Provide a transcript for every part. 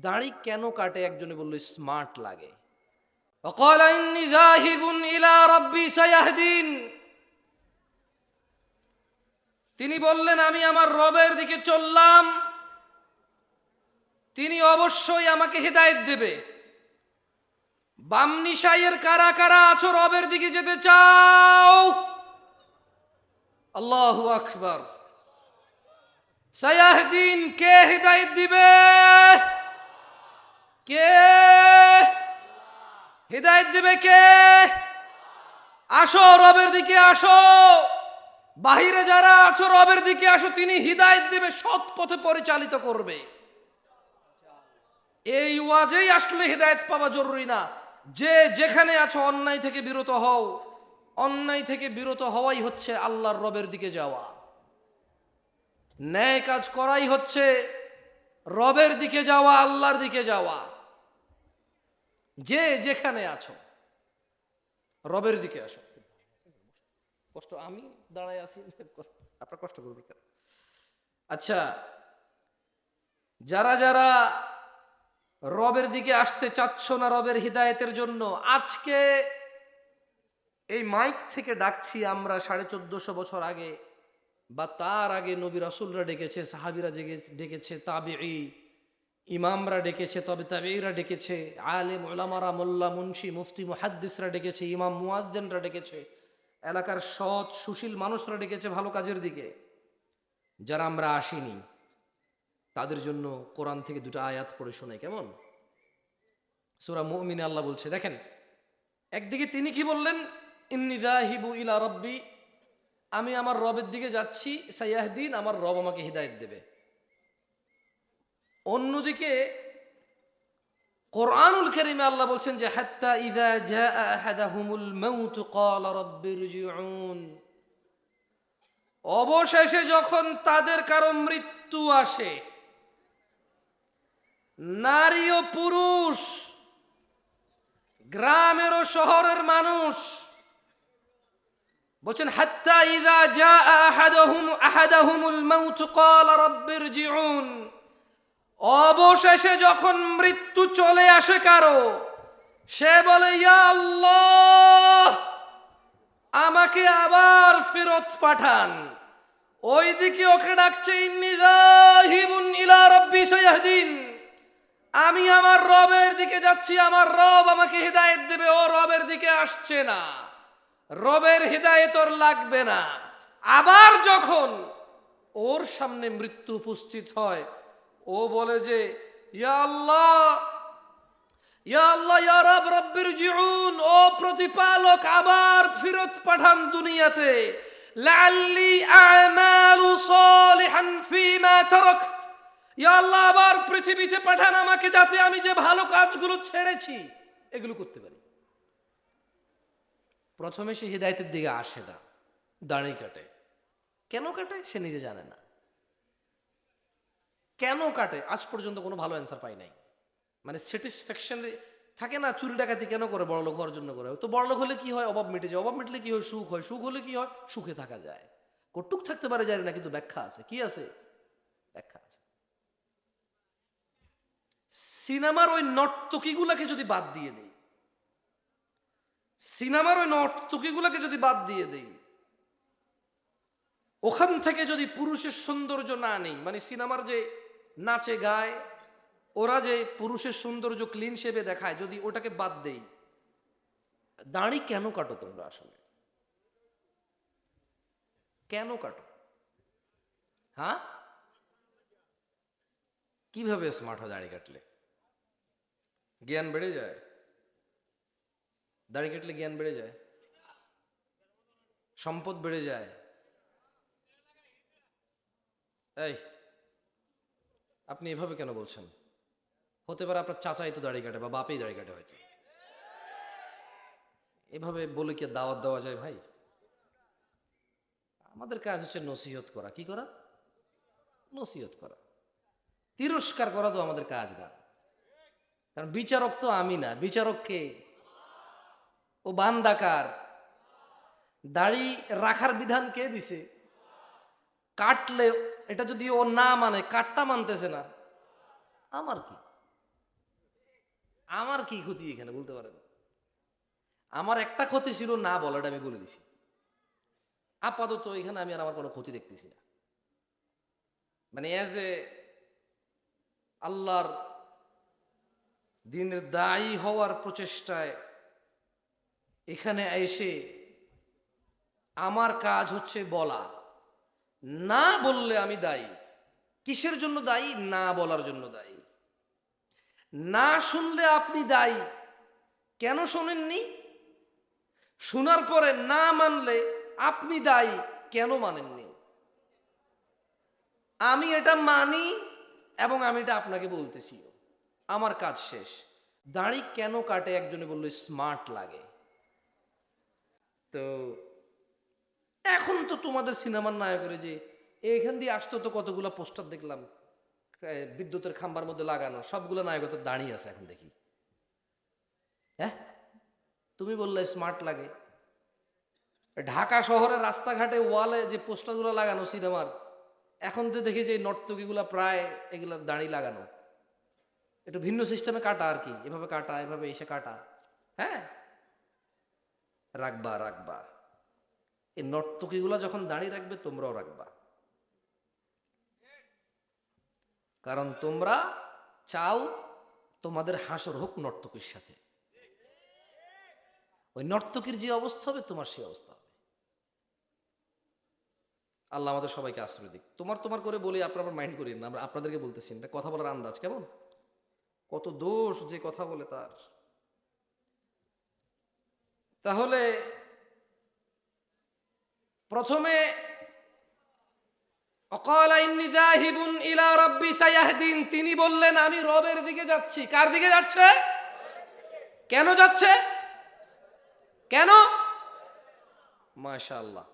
দাড়ি কেন কাটে একজনে বললো স্মার্ট লাগে وقال إني ذاهب إلى ربي سيهدين তিনি বললেন আমি আমার রবের দিকে চললাম তিনি অবশ্যই আমাকে হেদায়েত দেবে বামনি সাইয়ের কারা কারা আছো রবের দিকে যেতে চাও আল্লাহু আকবার সায়াহদিন কে হেদায়েত দিবে কে? হেদায়েত দিবে কে? আসো, রবের দিকে আসো। বাহিরে যারা আছো, রবের দিকে আসো। তিনি হিদায়ত দেবে, সৎ পথে পরিচালিত করবে। এই ওয়াজেই আসলে হৃদায়ত পাওয়া জরুরি না। যে যেখানে আছো, অন্যায় থেকে বিরত হও। অন্যায় থেকে বিরত হওয়াই হচ্ছে আল্লাহর রবের দিকে যাওয়া। ন্যায় কাজ করাই হচ্ছে রবের দিকে যাওয়া, আল্লাহর দিকে যাওয়া। যে যেখানে আছো, রবের দিকে আসো। কষ্ট, আমি দাঁড়ায় আছি, আপনার কষ্ট করবি আচ্ছা যারা যারা রবের দিকে আসতে চাচ্ছ না রবের হিদায়তের জন্য, আজকে এই মাইক থেকে ডাকছি আমরা সাড়ে চোদ্দশো বছর আগে। বা তার আগে নবী রাসুলরা ডেকেছে, সাহাবিরা জেগে- ডেকেছে তাবে ইমামরা ডেকেছে, তবে তাবেইরা ডেকেছে, আলেম ওলামারা মোল্লা, মুন্সি, মুফতি, মুহাদ্দিসরা ডেকেছে, ইমাম মুয়াদ্দেনরা ডেকেছে, এলাকার সৎ, সুশীল মানুষরা ডেকেছে ভালো কাজের দিকে। যারা আমরা আসিনি, তাদের জন্য কোরআন থেকে দুটো আয়াত পড়ে শোনাই, কেমন? সুরা মুমিনে আল্লাহ বলছে, দেখেন, একদিকে তিনি কি বললেন? ইন্নিদাহিবু ইলা রব্বি আমি আমার রবের দিকে যাচ্ছি, সাইয়াহদিন, আমার রব আমাকে হিদায়ত দেবে। অন্যদিকে, কোরআনুল কারীমে আল্লাহ বলছেন যে, হাত্তা ইদা জা আহাদাহুমুল মাউত ক্বালা রাব্বিরজিউন অবশেষে যখন তাদের কারও মৃত্যু আসে, নারী ও পুরুষ, গ্রামের ও শহরের মানুষ বলছেন, হাত্তা ইদা জা আহাদাহুম, আহাদাহুমুল মাউত, ক্বালা রাব্বিরজিউন অবশেষে যখন মৃত্যু চলে আসে কারও, সে বলে, ইয়া আল্লাহ, আমাকে আবার ফেরত পাঠান। ওইদিকে ওকে ডাকছে আমি আমার রবের দিকে যাচ্ছি, আমার রব আমাকে হিদায়েত দেবে, ও রবের দিকে আসছে না। রবের হিদায়েত ওর লাগবে না। আবার যখন ওর সামনে মৃত্যু উপস্থিত হয়, ও বলে যে, ইয়া আল্লাহ ইয়া আল্লাহ, ইয়া রব, রব্বির ও প্রতিপালক, আবার ফেরত পাঠান দুনিয়াতে। লাআল্লি আমালু সালিহান ফীমা তারাকত। ইয়া আল্লাহ, আবার পৃথিবীতে পাঠান আমাকে যাতে আমি যে ভালো কাজগুলো ছেড়েছি, এগুলো করতে পারি। প্রথমে সে হৃদায়তের দিকে আসে না দাঁড়ি কাটে। কেন কাটে? সে নিজে জানে না। কেন কাটে? আজ পর্যন্ত কোনো ভালো অ্যান্সার পাই নাই। মানে স্যাটিসফ্যাকশন থাকে না, চুরি ডাকাতি কেন করে? বড় লোক হওয়ার জন্য করে। তো বড় লোক হলে কি হয়? অভাব মিটে যায়। অভাব মিটলে কি হয়? সুখ হয়। সুখ হলে কি হয়? সুখে থাকা যায়। কটুক থাকতে পারে, জানি না, কিন্তু ব্যাখ্যা আছে। কি আছে? ব্যাখ্যা আছে। সিনেমার ওই নর্তকীগুলাকে যদি বাদ দিয়ে দেই সিনেমার ওই নর্তকীগুলাকে যদি বাদ দিয়ে দেই, ওখান থেকে যদি পুরুষের সৌন্দর্য না নেই মানে সিনেমার যে নাচে গায়, ওরা যে পুরুষের সৌন্দর্য ক্লিন শেপে দেখায়, যদি ওটাকে বাদ দেই, দাড়ি কেন কাটো তোমরা আসলে? কেন কাটো? হ্যাঁ? কীভাবে স্মার্ট হয় দাড়ি কাটলে? জ্ঞান বেড়ে যায়। দাড়ি কাটলে জ্ঞান বেড়ে যায়, সম্পদ বেড়ে যায়। এই, আপনি এভাবে কেন বলছেন? হতে পারে আপনার চাচাই তো দাড়ি কাটে বা বাপেই দাড়ি কাটে হয়তো। এভাবে বলে কি দাওয়াত দেওয়া যায় ভাই? আমাদের কাজ হচ্ছে নসিহত করা। কি করা? নসিহত করা। তিরস্কার করা তো আমাদের কাজ না। কারণ বিচারক তো আমি না। বিচারক কে? ও বান্দাকার। দাড়ি রাখার বিধান কে দিছে? কাটলে, এটা যদি ও না মানে কাটটা মানতেছে না। আমার কি? আমার কি ক্ষতি এখানে, বলতে পারেন? আমার একটা ক্ষতি ছিল, না বলাটা আমি বলে দিছি। আপাতত এখানে আমি আর আমার কোনো ক্ষতি দেখতেছি না। মানে অ্যাজ এ আল্লাহর দিনের দায়ী হওয়ার প্রচেষ্টায় এখানে এসে আমার কাজ হচ্ছে বলা। না বললে আমি দায়ী। কিসের জন্য দায়ী? না বলার জন্য দায়ী। না শুনলে আপনি দায়ী। কেন শোনেননি? শোনার পরে না মানলে আপনি দায়ী। কেন মানেননি? আমি এটা মানি এবং আমি এটা আপনাকে বলতেছি। আমার কাজ শেষ। দাড়ি কেন কাটে? একজনে বলল, স্মার্ট লাগে। তো এখন তো তোমাদের সিনেমার নায়কের যে এইখান দিয়ে আসতো তো কতগুলো পোস্টার দেখলাম বিদ্যুতের খাম্বার মধ্যে লাগানো, সবগুলো নায়কদের দাঁড়িয়ে আছে এখন দেখি। হ্যাঁ? তুমি বললে স্মার্ট লাগে। ঢাকা শহরের রাস্তাঘাটে ওয়ালে যে পোস্টারগুলো লাগানো সিনেমার, এখন তো দেখি যে নর্তকীগুলো প্রায় এগুলো দাঁড়ি লাগানো। একটু ভিন্ন সিস্টেমে কাটা আর কি, এভাবে কাটা, এভাবে এসে কাটা। হ্যাঁ? রাখবা রাখবা। এই নর্তকীগুলো যখন দাঁড়িয়ে রাখবে, তোমরাও রাখবা। কারণ তোমরা চাও তোমাদের হাসর হোক নর্তকীর সাথে। ওই নর্তকীর যে অবস্থা হবে, তোমার সেই অবস্থা হবে। আল্লাহ আমাদের সবাইকে আশ্রয় দিক। তোমার তোমার করে বলি, আপনার মাইন্ড করিয়েন না। আমরা আপনাদেরকে বলতেছি এটা কথা বলার আন্দাজ, কেমন? কত দোষ যে কথা বলে তার। তাহলে প্রথমে ইলা তিনি বললেন, আমি রবের দিকে যাচ্ছি। কার দিকে যাচ্ছে? কেন যাচ্ছে? কেন? মাশাআল্লাহ।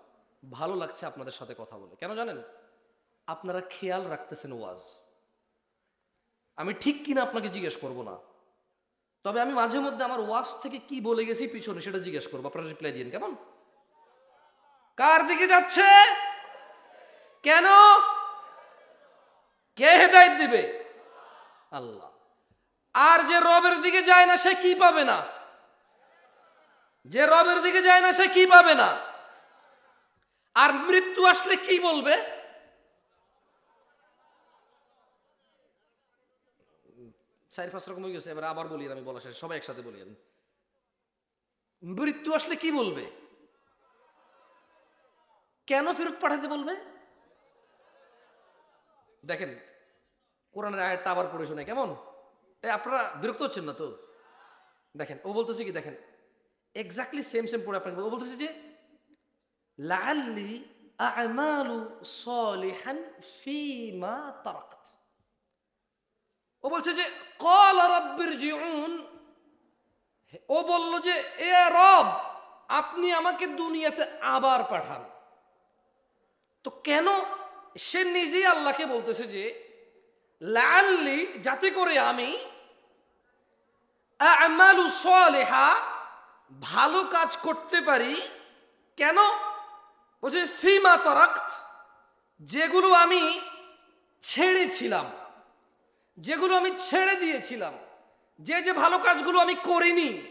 ভালো লাগছে আপনাদের সাথে কথা বলে। কেন জানেন? আপনারা খেয়াল রাখতেছেন ওয়াজ। আমি ঠিক কিনা আপনাকে জিজ্ঞেস করব না। তবে আমি মাঝে মধ্যে আমার ওয়াজ থেকে কি বলে গেছি পিছনে সেটা জিজ্ঞেস করব। আপনারা রিপ্লাই দিন কেমন? কার দিকে যাচ্ছে? কেন? কে হেদায়ত দিবে? আল্লাহ। আর যে রবের দিকে যায় না, সে কি পাবে না? যে রবের দিকে যায় না, সে কি পাবে না? আর মৃত্যু আসলে কি বলবে? চার পাঁচ রকম হয়ে গেছে, এবার আবার বলি আমি বলা শেষ, সবাই একসাথে বলি আমি। মৃত্যু আসলে কি বলবে? কেন ফেরত পাঠাতে বলবে? দেখেন, কোরআনের আয়াতটা আবার পড়ে শুনে কেমন? আপনারা বিরক্ত হচ্ছেন না তো? দেখেন, ও বলতেছে কি, দেখেন এক্স্যাক্টলি সেম সেম পড়ে আপনাকে ও বলতেছে যে, লাআল্লি আ'মালু সলিহান ফীমা তারাকত। ও বলছে যে, কল রব্বির জিউন। ও বলল যে, এ রব, আপনি আমাকে দুনিয়াতে আবার পাঠান। তো কেন সে নিজেই আল্লাহকে বলতেছে যে লাল্লি যাতে করে আমি আমালু ভালো কাজ করতে পারি। কেন? বলছে, ফিমা তরাক্ত, যেগুলো আমি ছেড়েছিলাম। যেগুলো আমি ছেড়ে দিয়েছিলাম। যে যে ভালো কাজগুলো আমি করিনি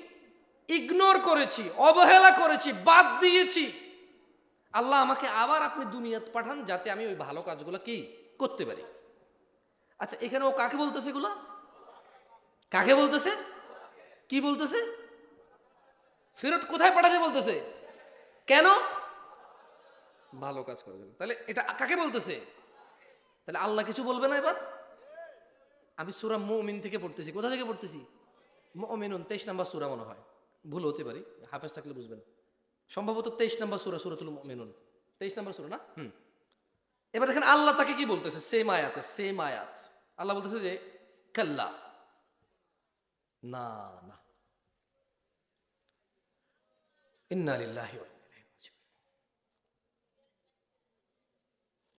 ইগনোর করেছি, অবহেলা করেছি, বাদ দিয়েছি। আল্লাহ আমাকে আবার আপনি দুনিয়াতে পাঠান যাতে আমি ওই ভালো কাজগুলো কি করতে পারি। আচ্ছা এখানে ও কাকে বলতেছে এগুলো? কাকে বলতেছে? কি বলতেছে? ফেরত কোথায় পাঠাতে বলতেছে? কেন? ভালো কাজ জন্য। তাহলে এটা কাকে বলতেছে? তাহলে আল্লাহ কিছু বলবে না এবার? আমি সুরা মুমিন থেকে পড়তেছি। কোথা থেকে পড়তেছি? মুমিনুন, তেইশ নাম্বার সুরা মনে হয়। ভুল হতে পারি, হাফেজ থাকলে বুঝবেন। সম্ভবত তেইশ নাম্বার সুরা, সুরাতুল মুমিনুন। তেইশ নাম্বার সুরা না? হুম। এবার দেখেন আল্লাহ তাকে কি বলতেছে? সেম আয়াতে সেম আয়াত। আল্লাহ বলতেছে যে, কাল্লা। না না। ইন্না লিল্লাহি ওয়া